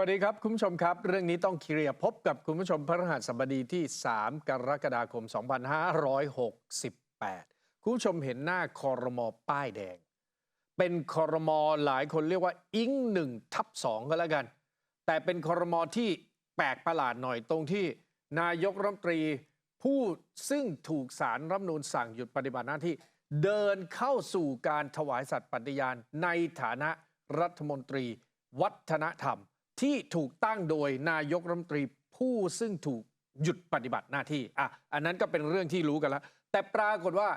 วัสดีครับ คุณผู้ชมครับ เรื่องนี้ต้องเคลียร์พบกับคุณผู้ชมพระรหัสบดีที่ 3 กรกฎาคม 2568 คุณผู้ชมเห็นหน้าคอรมอป้ายแดง เป็นคอรมอหลายคนเรียกว่าอิงหนึ่งทับสองก็แล้วกัน แต่เป็นคอรมอที่แปลกประหลาดหน่อยตรงที่นายกรัฐมนตรีผู้ซึ่งถูกสารรัฐมนูญสั่งหยุดปฏิบัติหน้าที่ เดินเข้าสู่การถวายสัตย์ปฏิญาณในฐานะรัฐมนตรี วัฒนธรรม ที่ถูกตั้งโดยนายกรัฐมนตรีผู้ซึ่งถูกหยุดปฏิบัติหน้าที่อะอันนั้นก็เป็นเรื่องที่รู้กันแล้ว แต่ปรากฏว่า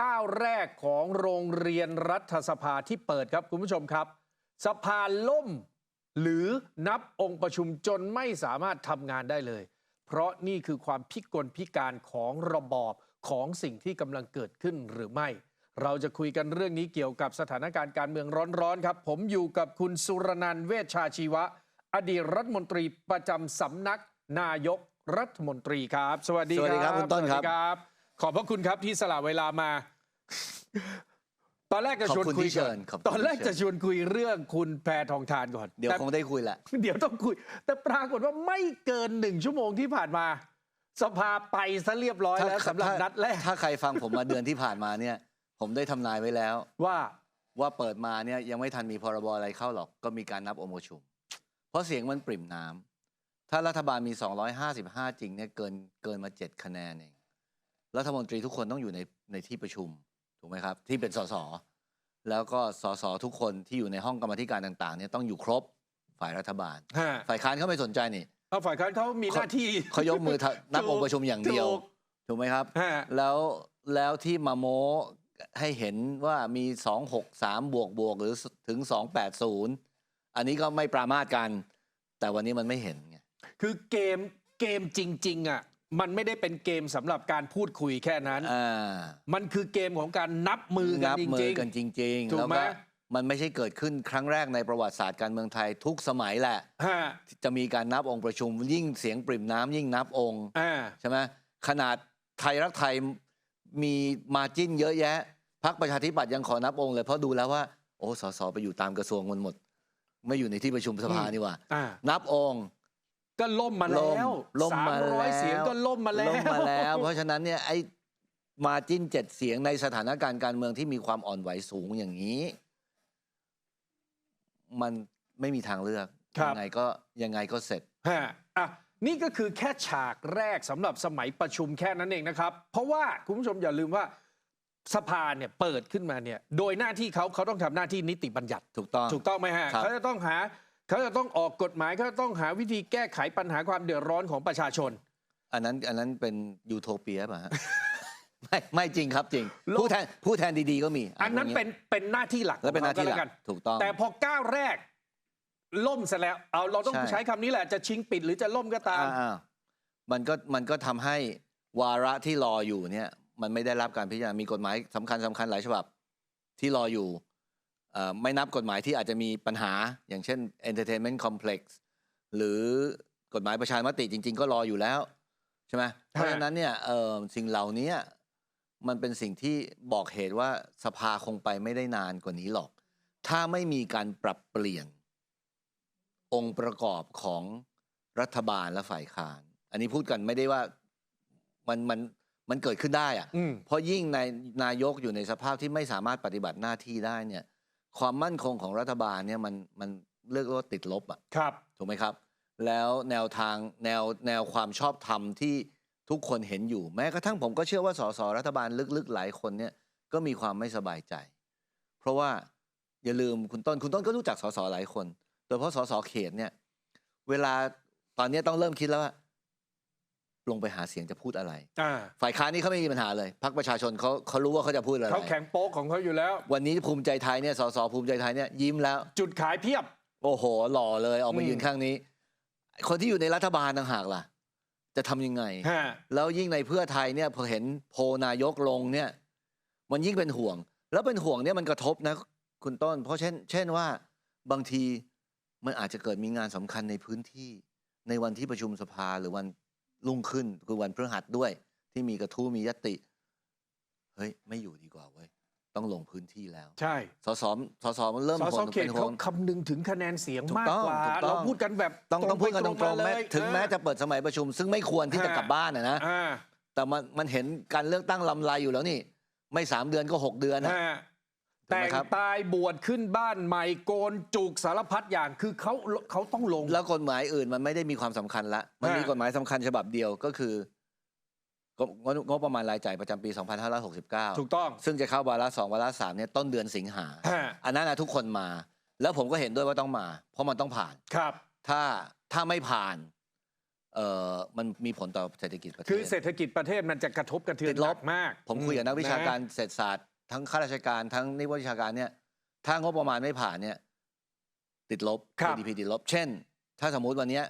ก้าวแรกของโรงเรียนรัฐสภาที่เปิดครับคุณผู้ชมครับ สภาล่ม หรือนับองค์ประชุมจนไม่สามารถทำงานได้เลย เพราะนี่คือความพิกลพิการของระบอบของสิ่งที่กำลังเกิดขึ้นหรือไม่ เราจะคุยกันเรื่องนี้เกี่ยวกับสถานการณ์การเมืองร้อนๆครับ ผมอยู่กับคุณสุรนันท์เวชชาชีวะ อดีตรัฐมนตรีประจำสำนักนายกรัฐมนตรีครับ สวัสดีสวัสดีครับคุณต้นครับสวัสดีครับ ขอบพระคุณครับที่สละเวลามา ตอนแรกจะชวนขอบคุณคุยที่เชิก่อนญขอบคุณตอนแรกที่เชิจะญชวนคุยเรื่องคุณแพทองทานก่อนเดี๋ยวแต่ คงได้คุยแหละ เดี๋ยวต้องคุย แต่ปรากฏว่าไม่เกินหนึ่งชั่วโมงที่ผ่านมา สภาไปซะเรียบร้อยแล้วสำหรับนัดแรกถ้าใครฟังผมมาเดือนที่ผ่านมาเนี่ย ผมได้ทำนายไว้แล้ว ว่า ว่าเปิดมาเนี่ยยังไม่ทันมีพรบอะไรเข้าหรอกก็มีการนับองค์ประชุมเพ ราะเสียงมันปริ่มน้ำถ้ารัฐบาลมี 255 จริงเนี่ยเกินเกินมา 7 คะแนนเอง รัฐมนตรีทุกคนต้องอยู่ในในที่ประชุมถูกไหมครับ ที่เป็นสสแล้วก็สสทุกคนที่อยู่ในห้องกรรมาธิการต่างๆเนี่ยต้องอยู่ครบฝ่ายรัฐบาลฮะฝ่ายค้านเขาไม่สนใจนี่เอาฝ่ายค้านเขามีหน้าที่เขายกมือทะนับองค์ประชุมอย่างเดียว ถูกถูกไหมครับฮะแล้วแล้วที่มาโม้ให้เห็นว่ามี 263 บวกบวกหรือถึง 280 อันนี้ก็ไม่ปรามาสกัน แต่วันนี้มันไม่เห็นไง คือเกมเกมจริง ๆอะมันไม่ได้เป็นเกมสำหรับการพูดคุยแค่นั้น อ่า มันคือเกมของการนับมือกันนับจมืริอง กันจริงถูๆกแล้วไหม ก็มันไม่ใช่เกิดขึ้นครั้งแรกในประวัติศาสตร์การเมืองไทยทุกสมัยแหละ ๆฮะที่จะมีการนับองค์ประชุมยิ่งเสียงปริ่มน้ำยิ่งนับองค์ อ่า ใช่ไหมขนาดไทยรักไทยมีมาจิ้นเยอะแยะพักประชาธิปัตย์ยังขอนับองค์เลยเพราะดูแล้วว่า โอ้สสไปอยู่ตามกระทรวงมันหมด ไม่อยู่ในที่ประชุมสภาอืมนี่หว่า อ่า นับองค์ ก็ล่มมาแล้วล่มสามมาร้อยแล้ว เสียงก็ล่มมาแล้ว ลงมาแล้ว เพราะฉะนั้นเนี่ยไอ้มาจิ้นเจ็ดเสียงในสถานการณ์การเมืองที่มีความอ่อนไหวสูงอย่างนี้ มันไม่มีทางเลือก ครับ ยังไงก็ยังไงก็เสร็จ ฮะอะนี่ก็คือแค่ฉากแรกสำหรับสมัยประชุมแค่นั้นเองนะครับ เพราะว่าคุณผู้ชมอย่าลืมว่า สภาเนี่ยเปิดขึ้นมาเนี่ยโดยหน้าที่เขาเขาต้องทำหน้าที่นิติบัญญัติ ถูกต้อง ถูกต้องไหมฮะครับ เขาจะต้องหาเขาจะต้องออกกฎหมายเขาจะต้องหาวิธีแก้ไขปัญหาความเดือดร้อนของประชาชน อันนั้นอันนั้นเป็นยูโทเปียป่ะฮะ ไม่ไม่จริงครับจริง โลก ผู้แทนผู้แทนดีๆก็มีอันนั้นพวกเป็นเป็นหน้าที่หลักแล้วเป็นหน้าที่หลัของกเขก็แวถูกต้อง แต่พอก้าวแรก ล่มซะแล้วเอาเราต้องใช่ ใช้คำนี้แหละจะชิงปิดหรือจะล่มก็ตาม อ่าๆมันก็มันก็ทำให้วาระที่รออยู่เนี่ย มันไม่ได้รับการพิจารณา มีกฎหมายสำคัญสำคัญหลายฉบับที่รออยู่เอ่อไม่นับกฎหมายที่อาจจะมีปัญหา อย่างเช่น entertainment complex หรือกฎหมายประชามติจริง ๆ ก็รออยู่แล้ว ใช่ไหมเพราะฉะนั้นเนี่ยเอ่อสิ่งเหล่านี้มันเป็นสิ่งที่บอกเหตุว่าสภาคงไปไม่ได้นานกว่านี้หรอก ถ้าไม่มีการปรับเปลี่ยน องค์ประกอบของรัฐบาลและฝ่ายค้าน อันนี้พูดกันไม่ได้ว่ามันมัน มันเกิดขึ้นได้อะอืมเพราะยิ่งในนายกอยู่ในสภาพที่ไม่สามารถปฏิบัติหน้าที่ได้เนี่ย ความมั่นคงของรัฐบาลเนี่ยมันมันเรียกว่าติดลบอะครับถูกไหมครับ แล้วแนวทางแนวแนวความชอบธรรมที่ทุกคนเห็นอยู่ แม้กระทั่งผมก็เชื่อว่าสสรัฐบาลลึกๆ หลายคนเนี่ยก็มีความไม่สบายใจ เพราะว่าอย่าลืมคุณต้นคุณต้นก็รู้จักสสหลายคน โดยเฉพาะสสเขตเนี่ย เวลาตอนนี้ต้องเริ่มคิดแล้วว่า ลงไปหาเสียงจะพูดอะไร อ่าฝ่ายค้านนี่เขาไม่มีปัญหาเลยพรรคประชาชนเขาเขารู้ว่าเขาจะพูดอะไร เขาแข็งโป๊กของเขาอยู่แล้ว วันนี้ภูมิใจไทยเนี่ยสสภูมิใจไทยเนี่ยยิ้มแล้ว จุดขายเพียบ โอ้โห หล่อเลยออกมาอืมยืนข้างนี้ คนที่อยู่ในรัฐบาลต่างหากล่ะ จะทำยังไง ฮะ แล้วยิ่งในเพื่อไทยเนี่ยพอเห็นโพลนายกลงเนี่ย มันยิ่งเป็นห่วง แล้วเป็นห่วงเนี่ยมันกระทบนะ คุณต้น เพราะเช่น เช่นว่าบางทีมันอาจจะเกิดมีงานสำคัญในพื้นที่ ในวันที่ประชุมสภาหรือวัน รุ่งขึ้นคือวันพฤหัสด้วย ที่มีกระทู้มียติ เฮ้ย ไม่อยู่ดีกว่าเว้ย ต้องลงพื้นที่แล้ว ใช่สสสสมันเริ่มสสห่วงเขตเป็นห่เขาวงคำนึงถึงคะแนนเสียงถูกมากต้องกว่าถูกต้องเราพูดกันแบบต้องต้องพูดกันตไปรงๆแม้เลยถึงแม้เออจะเปิดสมัยประชุม ซึ่งไม่ควรที่จะฮะกลับบ้านนะนะอ่าแต่มันมันเห็นการเลือกตั้งลำลายอยู่แล้วนี่ ไม่สามเดือนก็หกเดือนนะฮะถูกไหม แต่งครับตายบวชขึ้นบ้านใหม่โกนจุกสารพัดอย่างคือเขาเขาต้องลง แล้วกฎหมายอื่นมันไม่ได้มีความสำคัญละ มันมีฮะกฎหมายสำคัญฉบับเดียวก็คืองบงบประมาณรายจ่ายประจำปี 2569 ถูกต้อง ซึ่งจะเข้าวาระสองวาระสามเนี่ยต้นเดือนสิงหาฮะอันนั้นนะทุกคนมา แล้วผมก็เห็นด้วยว่าต้องมา เพราะมันต้องผ่าน ครับ ถ้าถ้าไม่ผ่าน เอ่อ มันมีผลต่อเศรษฐกิจประเทศ คือเศรษฐกิจประเทศมันจะกระทบกระเทือนติดลบหนัมาก ผมคุยกับนักวิชาการนะเศรษฐศาสตร์ ทั้งข้าราชการทั้งนิวิชาการเนี่ยถ้างบประมาณไม่ผ่านเนี่ยติดลบ ครับ GDP ติดลบ เช่น ถ้าสมมุติวันเนี้ย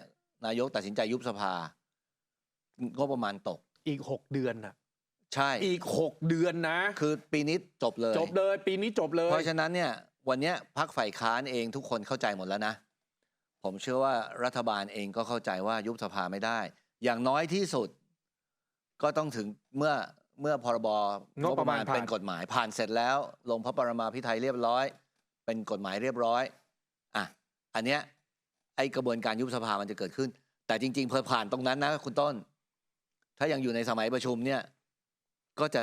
นายกตัดสินใจยุบสภางบประมาณตก อีกหกเดือนนะใช่ อีกหกเดือนนะ คือปีนี้จบเลย จบเลยปีนี้จบเลยเพราะฉะนั้นเนี่ยวันเนี้ยพักฝ่ายค้านเองทุกคนเข้าใจหมดแล้วนะ ผมเชื่อว่ารัฐบาลเองก็เข้าใจว่ายุบสภาไม่ได้ อย่างน้อยที่สุด ก็ต้องถึงเมื่อ เมื่อพรบงบประมาณผ่านเป็นกฎหมายผ่านเสร็จแล้ว ลงพระปรมาภิไธยเรียบร้อย เป็นกฎหมายเรียบร้อยอะอันเนี้ยไอกระบวนการยุบสภามันจะเกิดขึ้น แต่จริงๆพอผ่านตรงนั้นนะคุณต้น ถ้ายังอยู่ในสมัยประชุมเนี่ย ก็จะ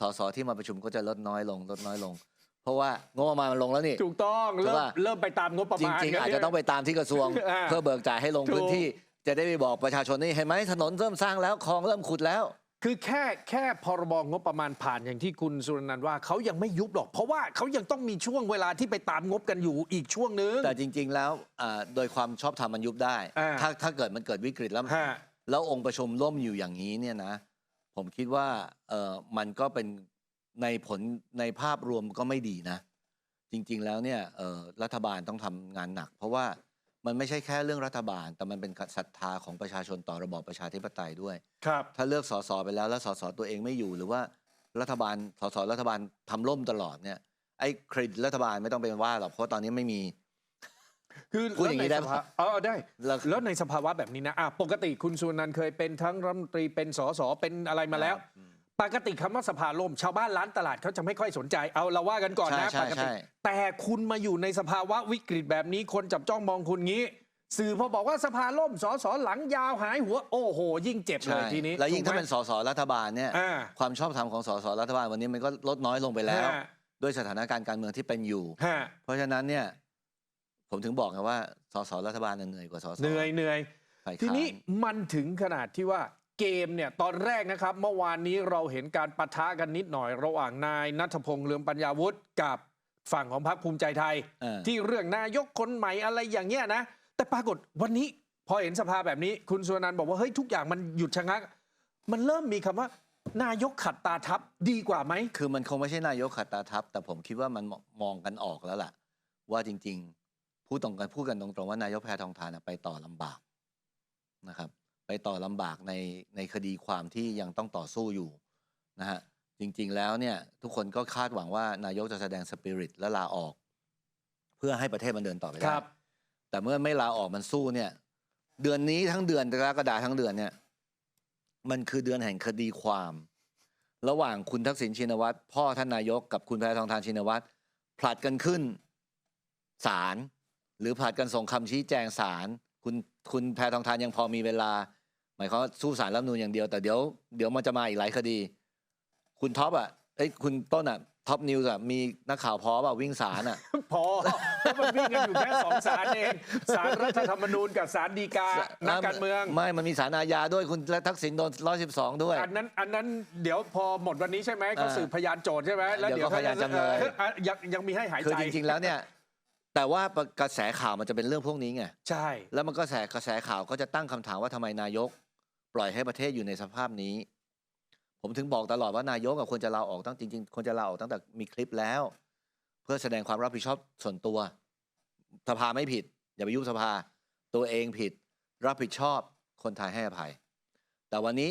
สสที่มาประชุมก็จะลดน้อยลงลดน้อยลง เพราะว่างบประมาณมันลงแล้วนี่ถูกต้องถูกเริ่มป่ะเริ่มไปตามงบประจมาณริงๆกันอาจจะต้องไปตามที่กระทรวงอ่าเพื่อเบิกจ่ายให้ลงถูกพื้นที่ จะได้ไปบอกประชาชนนี่เห็นไหมถนนเริ่มสร้างแล้วคลองเริ่มขุดแล้ว คือแค่แค่พรบงบประมาณผ่านอย่างที่คุณสุรนันท์ว่าเขายังไม่ยุบหรอก เพราะว่าเขายังต้องมีช่วงเวลาที่ไปตามงบกันอยู่อีกช่วงนึง แต่จริง ๆ แล้วอ่าโดยความชอบธรรมมันยุบได้ อ่าถ้าถ้าเกิดมันเกิดวิกฤตแล้ว ฮะ แล้วองค์ประชุมล่มอยู่อย่างนี้เนี่ยนะ ผมคิดว่าเออมันก็เป็นในผลในภาพรวมก็ไม่ดีนะ จริง ๆ แล้วเนี่ยเออรัฐบาลต้องทำงานหนัก เพราะว่า มันไม่ใช่แค่เรื่องรัฐบาล แต่มันเป็นศรัทธาของประชาชนต่อระบอบประชาธิปไตยด้วย ครับ ถ้าเลือกสสไปแล้วแล้วสสตัวเองไม่อยู่ หรือว่ารัฐบาลสสรัฐบาลทำล่มตลอดเนี่ยไอ้เครดิตรัฐบาลไม่ต้องไปว่าหรอกเพราะตอนนี้ไม่มี คือพูดอย่างนี้นี้ได้ได้ปะเออได้ แล้วแล้วในสภาวะแบบนี้นะอะปกติคุณสุรนันท์เคยเป็นทั้งรัฐมนตรีเป็นสสเป็นอะไรมาแล้ว อืม ปกติคำว่าสภาล่ม ชาวบ้านร้านตลาดเขาจะไม่ค่อยสนใจเอาเราว่ากันก่อนนะใช่ปใช่กติใช่แต่คุณมาอยู่ในสภาวะวิกฤตแบบนี้คนจับจ้องมองคุณงี้ สื่อพอบอกว่าสภาล่มสสหลังยาวหายหัวโอ้โห ยิ่งเจ็บเลใช่ยทีนี้แล้วยิ่งถูถ้ากไหมเป็นสสรัฐบาลเนี่ยอ่าความชอบธรรมของสสรัฐบาลวันนี้มันก็ลดน้อยลงไปแล้วฮะด้วยสถานการณ์การเมืองที่เป็นอยู่ฮะเพราะฉะนั้นเนี่ย ผมถึงบอกไงว่าสสรัฐบาลเนี่ยเหนื่อยกว่าสสเหนื่อยเหนื่อยฝ่ายทีค้านนี้มันถึงขนาดที่ว่า เกมเนี่ยตอนแรกนะครับเมื่อวานนี้เราเห็นการปะทะกันนิดหน่อย ระหว่างนายนัทพงษ์เลืองปัญญาวุฒิกับฝั่งของพรรคภูมิใจไทย เออ ที่เรื่องนายกคนใหม่อะไรอย่างเงี้ยนะ แต่ปรากฏวันนี้พอเห็นสภาแบบนี้ คุณสุวรรณันท์บอกว่าเฮ้ยทุกอย่างมันหยุดชะงัก มันเริ่มมีคำว่า นายกขัดตาทับดีกว่าไหม คือมันคงไม่ใช่นายกขัดตาทับแต่ผมคิดว่ามันมองกันออกแล้วล่ะ ว่าจริง ๆ พูดตรงกันพูดกันตรงๆว่านายกแพทองทานน่ะไปต่อลำบากนะครับ ไปต่อลำบากในในคดีความที่ยังต้องต่อสู้อยู่นะฮะจริงๆแล้วเนี่ยทุกคนก็คาดหวังว่านายกจะแสดงสปิริตและลาออก เพื่อให้ประเทศมันเดินต่อไปคได้รับแต่เมื่อไม่ลาออกมันสู้เนี่ย เดือนนี้ทั้งเดือนกรกฎาทั้งเดือนเนี่ย มันคือเดือนแห่งคดีความ ระหว่างคุณทักษิณชินวัตรพ่อท่านนายกกับคุณแพทองทานชินวัตรผลัดกันขึ้นศาลหรือผลัดกันส่งคำชี้แจงศาลคุณคุณแพทองทานยังพอมีเวลา หมายความว่าสู้ศาลรัฐธรรมนูญอย่างเดียวแต่เดี๋ยวเดี๋ยวมันจะมาอีกหลายคดี คุณท็อปอะเอ้ยคุณต้นอะท็อปนิวส์อะมีนักข่าวพอเปล่าวิ่งศาลอะ พอเพราะมันวิ่งกันอยู่แค่สองศาลเองศาลรัฐธรรมนูญกับศาลฎีกานักการเมือง ไม่มันมีสารอาญาด้วยคุณและทักษิณโดนร้อยสิบสองด้วย อันนั้นอันนั้นเดี๋ยวพอหมดวันนี้ใช่ไหมเขาอ่าสืบพยานโจทย์ใช่ไหมแล้วเดี๋เดี๋ยยววก็พยานจำเลยอออะยังยังมีให้หายคือใจจริงๆแล้วเนี่ยแต่ว่ากระแสข่าวมันจะเป็นเรื่องพวกนี้ไงใช่ แล้วมันก็แสกระแสข่าวก็จะตั้งคำถามว่าทำไมนายก ปล่อยให้ประเทศอยู่ในสภาพนี้ ผมถึงบอกตลอดว่านายกกับควรจะลาออกตั้งจริงๆควรจะลาออกตั้งแต่มีคลิปแล้ว เพื่อแสดงความรับผิดชอบส่วนตัวสภาไม่ผิด อย่าไปยุบสภา ตัวเองผิด รับผิดชอบคนไทยให้อภัย แต่วันนี้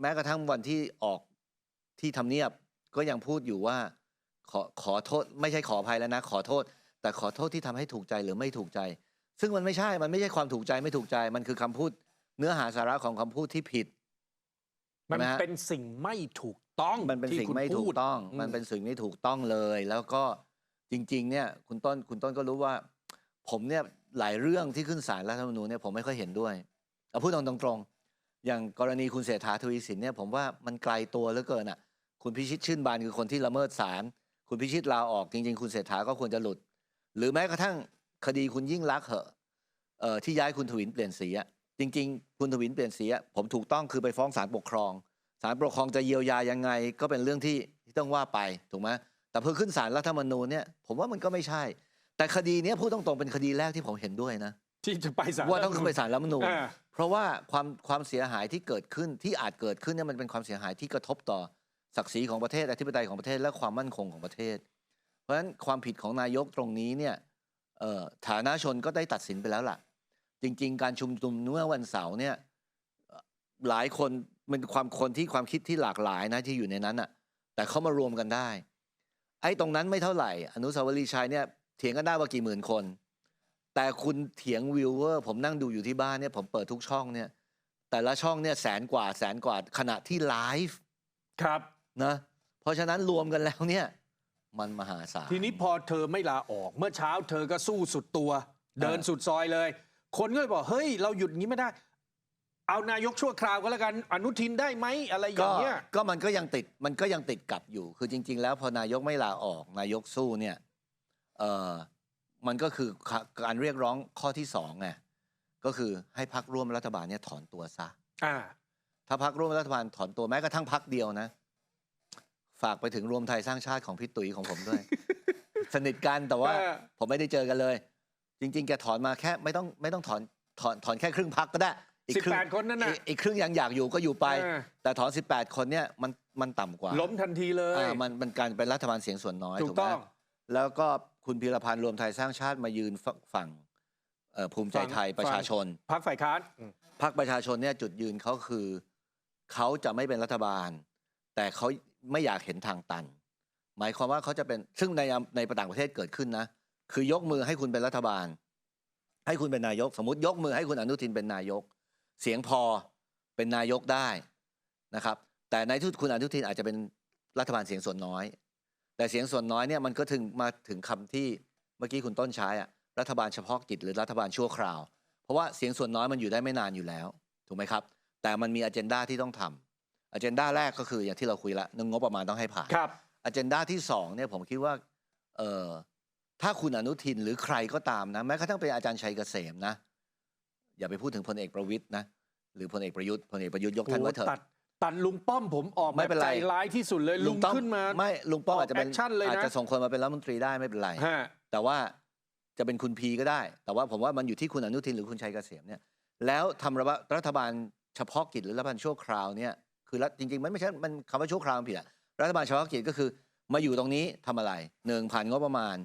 แม้กระทั่งวันที่ออกที่ทำเนียบก็ยังพูดอยู่ว่าขอขอโทษ ไม่ใช่ขออภัยแล้วนะ ขอโทษ แต่ขอโทษที่ทำให้ถูกใจหรือไม่ถูกใจ ซึ่งมันไม่ใช่มันไม่ใช่ความถูกใจไม่ถูกใจมันคือคำพูด เนื้อหาสาระของคำพูดที่ผิด มันใช่ไหฮะ เป็นสิ่งไม่ถูกต้องมันเป็นที่สิ่งคุณไม่ถูพูกด ต้อง อืม มันเป็นสิ่งไม่ถูกต้องเลย แล้วก็จริง ๆ เนี่ย คุณต้นคุณต้นก็รู้ว่า ผมเนี่ยหลายเรื่องที่ขึ้นศาลรัฐธรรมนูญเนี่ยผมไม่ค่อยเห็นด้วยเอาพูดตรงๆอย่างกรณีคุณเศรษฐาทวีสินเนี่ยผมว่ามันไกลตัวเหลือเกินอะ คุณพิชิตชื่นบานคือคนที่ละเมิดศาลคุณพิชิตลาออกจริง ๆ คุณเศรษฐาก็ควรจะหลุด หรือแม้กระทั่งคดีคุณยิ่งรักษณ์เหอะเอ่อที่ย้ายคุณทวินเปลี่ยนสีอะ จริง ๆ คุณทวินเปลี่ยนสีอะผมถูกต้องคือไปฟ้องศาลปกครองศาลปกครองจะเยียวยายังไงก็เป็นเรื่องที่ที่ต้องว่าไปถูกไหมแต่เพื่อขึ้นศาลรัฐธรรมนูญเนี่ยผมว่ามันก็ไม่ใช่ แต่คดีเนี้ยพูดตรงๆเป็นคดีแรกที่ผมเห็นด้วยนะที่จะไปศาลว่าต้องขึ้นไปศาลรัฐธรรมนูญอ่าเพราะว่าความความเสียหายที่เกิดขึ้นที่อาจเกิดขึ้นเนี่ยมันเป็นความเสียหายที่กระทบต่อศักดิ์ศรีของประเทศอธิปไตยของประเทศและความมั่นคงของประเทศ เพราะฉะนั้นความผิดของนายกตรงนี้เนี่ยเอ่อฐานะชนก็ได้ตัดสินไปแล้วล่ะ จริง ๆ การชุมนุมเมื่อวันเสาร์เนี่ยเอ่อหลายคนเป็นความคนที่ความคิดที่หลากหลายนะที่อยู่ในนั้นอะแต่เขามารวมกันได้ ไอ้ตรงนั้นไม่เท่าไหร่ อนุสาวรีย์ชัยเนี่ยเถียงกันได้ว่ากี่หมื่นคน แต่คุณเถียงวิวเวอร์ผมนั่งดูอยู่ที่บ้านเนี่ยผมเปิดทุกช่องเนี่ย แต่ละช่องเนี่ยแสนกว่าแสนกว่าขณะที่ไลฟ์ครับนะเพราะฉะนั้นรวมกันแล้วเนี่ยมันมหาศาลทีนี้พอเธอไม่ลาออกเมื่อเช้าเธอก็สู้สุดตัว เดินสุดซอยเลย คนก็เลยบอกเฮ้ยเราหยุดอย่างนี้ไม่ได้ เอานายกชั่วคราวก็แล้วกันอนุทินได้ไหมอะไรอก็ย่างเงี้ยก็มันก็ยังติดมันก็ยังติดกับอยู่ คือจริง ๆ แล้วพอนายกไม่ลาออก นายกสู้เนี่ยเออมันก็คือการเรียกร้องข้อที่สองไงก็คือให้พักร่วมรัฐบาลเนี่ยถอนตัวซะอ่า ถ้าพักร่วมรัฐบาลถอนตัวแม้กระทั่งพักเดียวนะ ฝากไปถึงรวมไทยสร้างชาติของพี่ตุ๋ยของผมด้วย สนิทกันแต่ว่าเออผมไม่ได้เจอกันเลย จริงๆ แกถอนมาแค่ไม่ต้องไม่ต้องถอนถอนถอนแค่ครึ่งพักก็ได้อีกสิบครึ่งแปดคนนั่นน่ะ อีกอีกครึ่งยังอยากอยู่ก็อยู่ไป เออ แต่ถอน 18 คนเนี่ยมันมันต่ำกว่าล้มทันทีเลย อ่ามันมันการเป็นรัฐบาลเสียงส่วนน้อยถูถูกกไหมต้อง แล้วก็คุณพีรพันธ์รวมไทยสร้างชาติมายืนฝฝั่งเอ่อภูมิใจไทยฝั่ง ประชาชน พักฝ่ายค้านอืม พรรคประชาชนเนี่ยจุดยืนเขาคือเขาจะไม่เป็นรัฐบาล แต่เขาไม่อยากเห็นทางตัน หมายความว่าเขาจะเป็นซึ่งในในต่างประเทศเกิดขึ้นนะ คือยกมือให้คุณเป็นรัฐบาล ให้คุณเป็นนายก สมมติยกมือให้คุณอนุทินเป็นนายก เสียงพอเป็นนายกได้นะครับ แต่ในที่สุดคุณอนุทินอาจจะเป็นรัฐบาลเสียงส่วนน้อย แต่เสียงส่วนน้อยเนี่ยมันก็ถึงมาถึงคำที่เมื่อกี้คุณต้นใช้อะรัฐบาลเฉพาะกิจหรือรัฐบาลชั่วคราว เพราะว่าเสียงส่วนน้อยมันอยู่ได้ไม่นานอยู่แล้ว ถูกไหมครับ แต่มันมีอ g e n d a ที่ต้องทำอ g e n d a แรกก็คืออย่างที่เราคุยละงบประมาณต้องให้ผ่านครับอ g e n d a ที่สองเนี่ยผมคิดว่าเออ ถ้าคุณอนุทินหรือใครก็ตามนะแม้กระทั่งเป็นอาจารย์ชัยเกษมนะ อย่าไปพูดถึงพลเอกประวิตยนะ หรือ พลเอกประยุทธ์พลเอกประยุทธ์ยกท่านไว้เถตัอะดตัดลุงป้อมผมออกไม่แบบเป็นไรใจร้ายที่สุดเลยลุงต้อขึ้นมา ไม่ลุงป้อมอาจจะเป็นออก action เลยนะ อาจจะส่งคนมาเป็นรัฐมนตรีได้ไม่เป็นไร ฮะแต่ว่าจะเป็นคุณพีก็ได้ แต่ว่าผมว่ามันอยู่ที่คุณอนุทินหรือคุณชัยเกษมเนี่ย แล้วทำรัฐรัฐบาลเฉพาะกิจหรือรัฐบาลชั่วคราวเนี่ย คือรัฐจริงๆ มันไม่ใช่ มันคำว่าชั่วคราวมันผิดอะรัฐบาลเฉพาะกิจก็คือมาอยู่ตรงนี้ทำอะไรหนึ่งผ่านงบประมาณ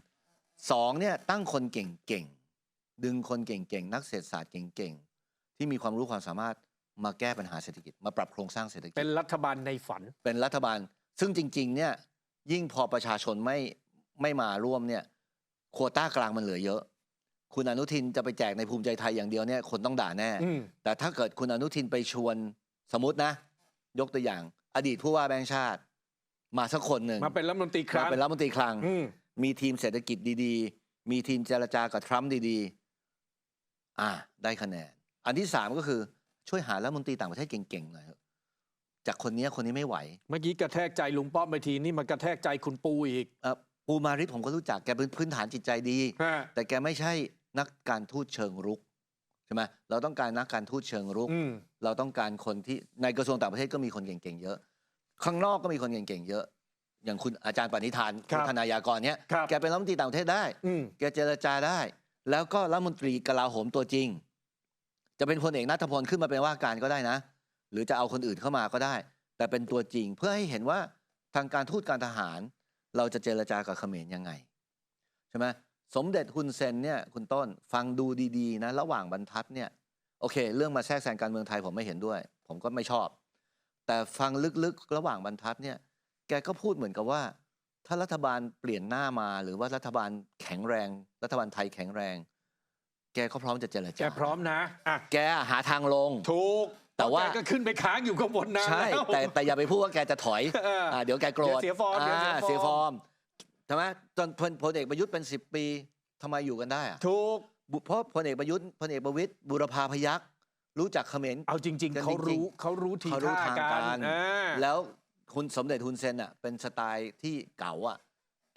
สองเนี่ยตั้งคนเก่งๆ ดึงคนเก่งๆ นักเศรษฐศาสตร์เก่งๆ ที่มีความรู้ความสามารถมาแก้ปัญหาเศรษฐกิจมาปรับโครงสร้างเศรษฐกิจเป็นรัฐบาลในฝัน เป็นรัฐบาล ซึ่งจริง ๆ เนี่ยยิ่งพอประชาชนไม่ไม่มาร่วมเนี่ยโควต้ากลางมันเหลือเยอะ คุณอนุทินจะไปแจกในภูมิใจไทยอย่างเดียวเนี่ยคนต้องด่าแน่อืมแต่ถ้าเกิดคุณอนุทินไปชวนสมมตินะ ยกตัวอย่าง อดีตผู้ว่าแบงค์ชาติ มาสักคนหนึ่งมาเป็นรัฐมนตรีคมารั้งเป็นรัฐมนตรีคลังอื มมีทีมเศรษฐกิจดีๆ มีทีมเจรจากับทรัมป์ดีๆ อ่า ได้คะแนน อันที่สามก็คือช่วยหารัฐมนตรีต่างประเทศเก่งๆหน่อยเถอะจากคนเนี้ยคนนี้ไม่ไหว เมื่อกี้กระแทกใจลุงป้อมไปทีนี่มันกระแทกใจคุณปูอีกเอ่อปูมาริสผมก็รู้จักแกเป็นพื้นฐานจิตใจดีฮะแต่แกไม่ใช่นักการทูตเชิงรุกใช่ไหมเราต้องการนักการทูตเชิงรุกอืมเราต้องการคนที่ในกระทรวงต่างประเทศก็มีคนเก่งๆเยอะ ข้างนอกก็มีคนเก่งๆเยอะ อย่างคุณอาจารย์ปณิธานครับณธนายากรเนี้ยครับแกเป็นรัฐมนตรีต่างประเทศได้ อืม แกเจรจาได้ แล้วก็รัฐมนตรีกลาโหมตัวจริง จะเป็นพลเอกนัทพลขึ้นมาเป็นว่าการก็ได้นะ หรือจะเอาคนอื่นเข้ามาก็ได้ แต่เป็นตัวจริงเพื่อให้เห็นว่าทางการทูตการทหาร เราจะเจรจากับเขมรยังไงใช่ไหมสมเด็จฮุนเซนเนี่ยคุณต้นฟังดูดีๆนะระหว่างบรรทัดเนี่ยโอเค เรื่องมาแทรกแซงการเมืองไทยผมไม่เห็นด้วย ผมก็ไม่ชอบ แต่ฟังลึกๆระหว่างบรรทัดเนี่ย แกก็พูดเหมือนกับว่า ถ้ารัฐบาลเปลี่ยนหน้ามา หรือว่ารัฐบาลแข็งแรง รัฐบาลไทยแข็งแรง แกก็พร้อมจะเจรแกจาพร้อมนะอะแกหาทางลง ถูกแต่ว่าแกก็ขึ้นไปค้างอยู่ข้างบนนานใช่แล้วแต่แต่อย่าไปพูดว่าแกจะถอยเอออ่าเดี๋ยวแกโกรธเดี๋ยวเสียฟอร์มเดี๋ยวเสียฟอร์มาเสียฟอร์มใช่ไหมตอนพลพลเอกประยุทธ์เป็นสิบปีทำไมอยู่กันได้อะถูก บุเพราะพลเอกประยุทธ์พลเอกประวิตยบุรพาพยัคฆ์รู้จักเขมร เอาจริงกัๆนเขาจริรู้งเขารู้ทีเขารู้ท่าทางกัการนอ่า แล้ว คุณสมเด็จฮุนเซนอะเป็นสไตล์ที่เก่าอะ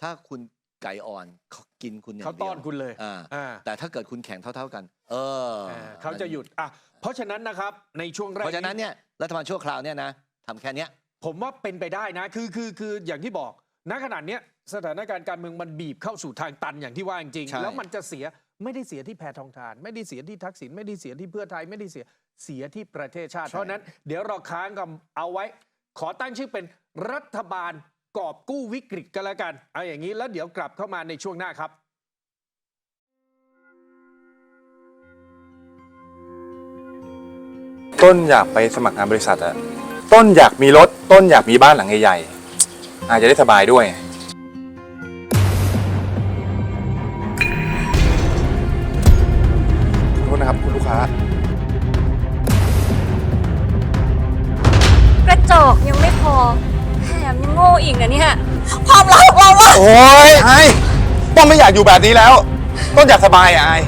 ถ้าคุณไก่อ่อนเขากินคุณอย่างเขาเดียวต้อนคุณเลยอ่าอ่า แต่ถ้าเกิดคุณแข่งเท่า ๆกัน เอออ่าเขาจะหยุดอะเพราะฉะนั้นนะครับในช่วงแรก เพราะฉะนั้นเนี่ยรัฐบาลชั่วคราวเนี่ยนะทำแค่เนี้ย ผมว่าเป็นไปได้นะ คือคือคืออย่างที่บอกณขนาดเนี้ยสถานการณ์การเมืองมันบีบเข้าสู่ทางตันอย่างที่ว่าจริงใช่ ๆแล้วมันจะเสียไม่ได้เสียที่แพทองทาน ไม่ได้เสียที่ทักษิณไม่ได้เสียที่เพื่อไทยไม่ได้เสียเสียที่ประเทศชาติ เพราะฉะนั้นเดี๋ยวเราค้างกันเอาไว้ ขอตั้งชื่อเป็นรัฐบาลกอบกู้วิกฤตกันแล้วกัน เอาอย่างนี้แล้วเดี๋ยวกลับเข้ามาในช่วงหน้าครับต้นอยากไปสมัครงานบริษัทอะต้นอยากมีรถ ต้นอยากมีบ้านหลังใหญ่ๆ อาจจะได้สบายด้วยขอโทษนะครับคุณลูกค้า จอกยังไม่พอแถมยังโง่อีกนะเนี่ยความรักของเราอะ โอ้ยไอ้ต้นไม่อยากอยู่แบบนี้แล้ว ต้นอยากสบายอะไอ้